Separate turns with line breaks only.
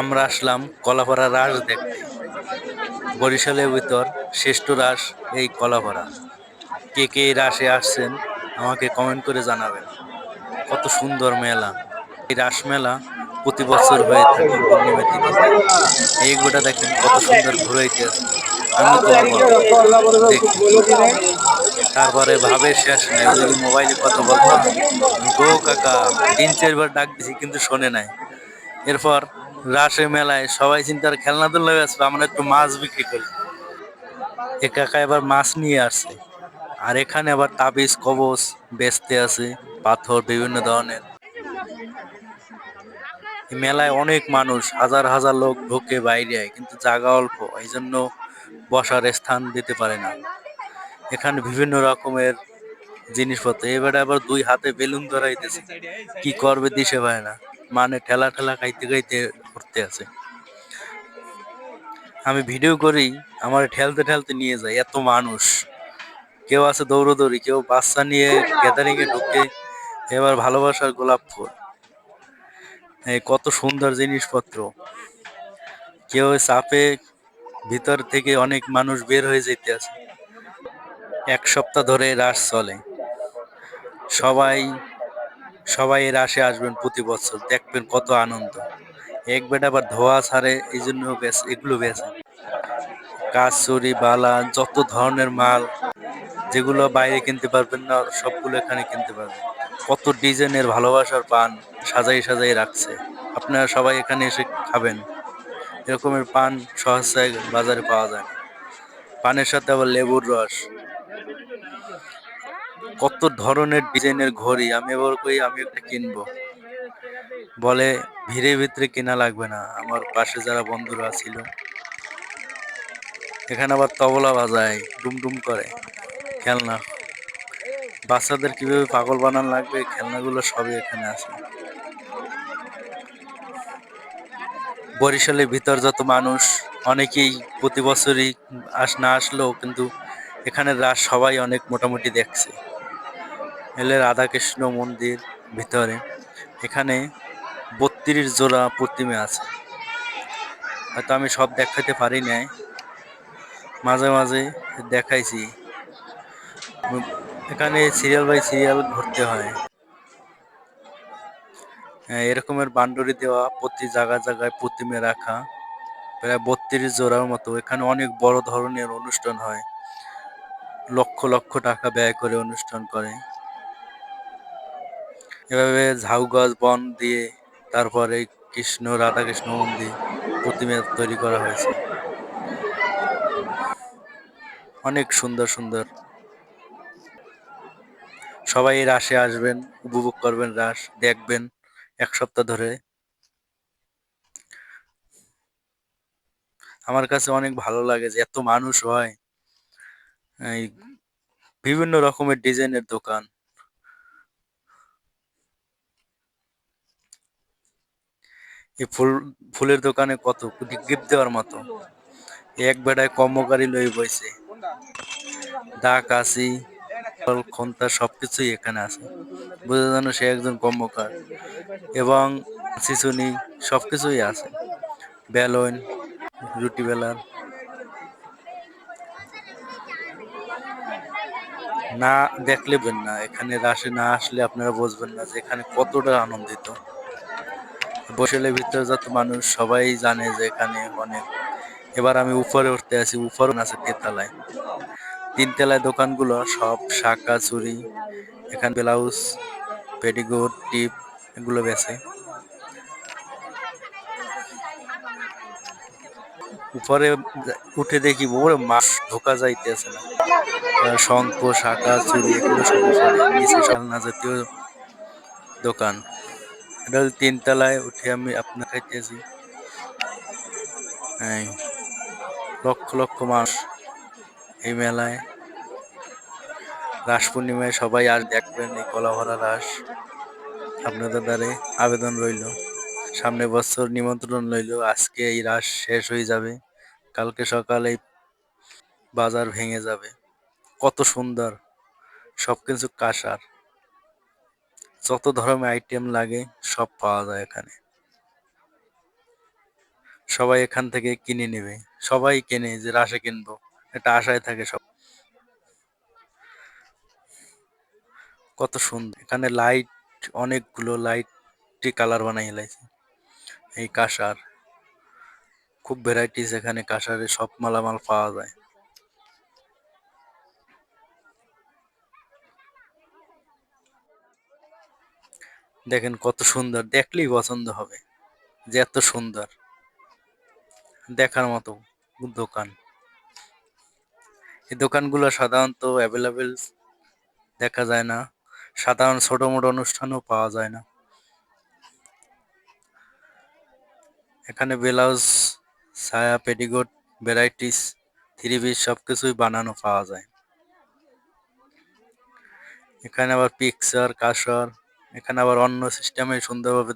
আমরা আসলাম কলাপাড়া রাস দেখতে। বরিশালের ভিতর শ্রেষ্ঠ রাস এই কলাপাড়া কে কে এই রাসে আসছেন আমাকে কমেন্ট করে জানাবেন। কত সুন্দর মেলা। এই রাস মেলা প্রতি বছর হয়ে থাকে পূর্ণিমা তিথিতে এই গোটা দেখেন কত সুন্দর ঘুরাইতে আমি তো দেখি। তারপরে ভাবে শেষ নাই। যদি মোবাইলে কথা বলতো গো কাকা, তিন চারবার ডাক দিছি কিন্তু শোনে নাই। এরপর রাসে মেলায় সবাই চিন্তার খেলনা তো লেগে আমরা একটু মাছ বিক্রি করি। এ কাকা এবার মাছ নিয়ে আসছে। আর এখানে আবার তাবিজ কবচ বেচতে আছে, পাথর, বিভিন্ন ধরনের। মেলায় অনেক মানুষ, হাজার হাজার লোক ঢোকে বাইরে আয়, কিন্তু জায়গা অল্প এই জন্য বসার স্থান দিতে পারে না। এখানে বিভিন্ন রকমের জিনিসপত্র। এবারে আবার দুই হাতে বেলুন ধরাইতেছে। কি করবে দিশে পায় না। মানে ঠেলা ঠেলা খাইতে খাইতে করতে আছে। আমি ভিডিও করি, আমার ঠেলতে ঠেলতে নিয়ে যায়, এত মানুষ। কেউ আছে দৌড়োদৌড়ি, কেউ বাচ্চা নিয়ে গ্যাদারিং এ ঢুকে, এবার ভালোবাসার গোলাপ ফুল। কত সুন্দর জিনিসপত্র। কেউ চাপে ভিতর থেকে অনেক মানুষ বের হয়ে যেতে আছে। এক সপ্তাহ ধরে রাস চলে। সবাই সবাই রাসে আসবেন প্রতি বছর, দেখবেন কত আনন্দ। এক বেটা আবার ধোয়া ছাড়ে এই জন্য বেশ- এগুলো বেছে কাজ চুরি বালা যত ধরনের মাল, যেগুলো বাইরে কিনতে পারবেন না, সবগুলো এখানে কিনতে পারবেন। কত ডিজাইনের ভালোবাসার পান সাজাই সাজাই রাখছে। আপনারা সবাই এখানে এসে খাবেন। এরকমের পান সহসায় বাজারে পাওয়া যায় পানের সাথে আবার লেবুর রস। কত ধরনের ডিজাইনের ঘড়ি, আমি এবার কই, আমি একটা কিনবো। বলে, ভিড়ের ভিতরে কেনা লাগবে না। আমার পাশে যারা বন্ধুরা ছিল, এখানে আবার তবলা বাজায়, ডুমডুম করে। খেলনা। বাচ্চাদের কীভাবে পাগল বানানো লাগবে, খেলনাগুলো সবই এখানে আছে। বরিশালের ভিতর যত মানুষ, অনেকেই প্রতি বছরই আস, না আসলেও কিন্তু এখানে রাস সবাই অনেক মোটামুটি দেখছে। এলে রাধাকৃষ্ণ মন্দির ভিতরে। এখানে বত্রিশ জোড়া প্রতিমা আছে। হয়তো আমি সব দেখাতে পারি নাই। মাঝে মাঝে দেখাইছি। এখানে সিরিয়াল বাই সিরিয়াল ঘুরতে হয়। হ্যাঁ, এরকমের বান্ডরি দেওয়া প্রতি জায়গায় জায়গায় প্রতিমে রাখা প্রায় বত্রিশ জোড়ার মতো। এখানে অনেক বড় ধরনের অনুষ্ঠান হয়। লক্ষ লক্ষ টাকা ব্যয় করে অনুষ্ঠান করে। এভাবে ঝাউ গাছ বন দিয়ে তারপরে কৃষ্ণ রাধা কৃষ্ণ মন্দির প্রতিমা তৈরি করা হয়েছে। অনেক সুন্দর সুন্দর। সবাই এই রাসে আসবেন, উপভোগ করবেন রাস দেখবেন এক সপ্তাহ ধরে। আমার কাছে অনেক ভালো লাগে যে এত মানুষ হয়। এই বিভিন্ন রকমের ডিজাইনের দোকান। এই ফুল, ফুলের দোকানে কত গিফট দেওয়ার মতো। এক বেড়ায় কর্মকারী লই বইছে। দা কাশি খন্তা সবকিছুই এখানে আছে। বোঝা যেন সে একজন কর্মকার। এবং শিশুনি সবকিছুই আছে। বেলুন, রুটি বেলার না দেখলে না। এখানে রাশে না আসলে আপনারা বুঝবেন না যে এখানে কতটা আনন্দিত। বসেলের ভিতরে যত মানুষ, সবাই জানে যে এখানে অনেক। এবার আমি উপরে উঠতে আছি উপরে আছে তেতলায়। তিনতলায় দোকানগুলো সব শাঁকা চুরি, এখানে ব্লাউজ পেটিকোট টিপ, এগুলো বেছে উপরে উঠে দেখি ওরে মাছ ঢোকা যাইতেছে না। শঙ্খ, শাঁখা, চুরি, এগুলো সব নিচে সালনা জাতীয় দোকান। এটা হলো তিনতলায় উঠে আমি আপনার খাইতেছি লক্ষ লক্ষ মানুষ এই মেলায়। রাস পূর্ণিমায় সবাই আর দেখবেন এই কলাভরা রাস। আপনাদের দ্বারে আবেদন রইল। সামনে বছর নিমন্ত্রণ রইল। আজকে এই রাস শেষ হয়ে যাবে। কালকে সকালে বাজার ভেঙে যাবে। কত সুন্দর। সব কিছু কাঁসার। যত ধরনের আইটেম লাগে, সব পাওয়া যায় এখানে। সবাই এখান থেকে কিনে নেবে। সবাই কেনে যে রাশে কিনবো এটা আশায় থাকে সব। কত সুন্দর। এখানে লাইট অনেকগুলো লাইট কালার বানাই এলাইছে এই কাঁসার। খুব ভ্যারাইটিস এখানে কাঁসারে সব মালামাল পাওয়া যায়। দেখেন কত সুন্দর, দেখলেই পছন্দ হবে যে এত সুন্দর। দেখার মতো দোকান। এই দোকানগুলো সাধারণত অ্যাভেলেবেল দেখা যায় না। সাধারণ ছোট মোটো অনুষ্ঠানও পাওয়া যায় না। এখানে ব্লাউজ, ছায়া, পেটিকোট, ভ্যারাইটিস থ্রি পিস সব কিছুই বানানো পাওয়া যায়। এখানে আবার পিকচার কাসর এখানে আবার অন্য সিস্টেমে সুন্দরভাবে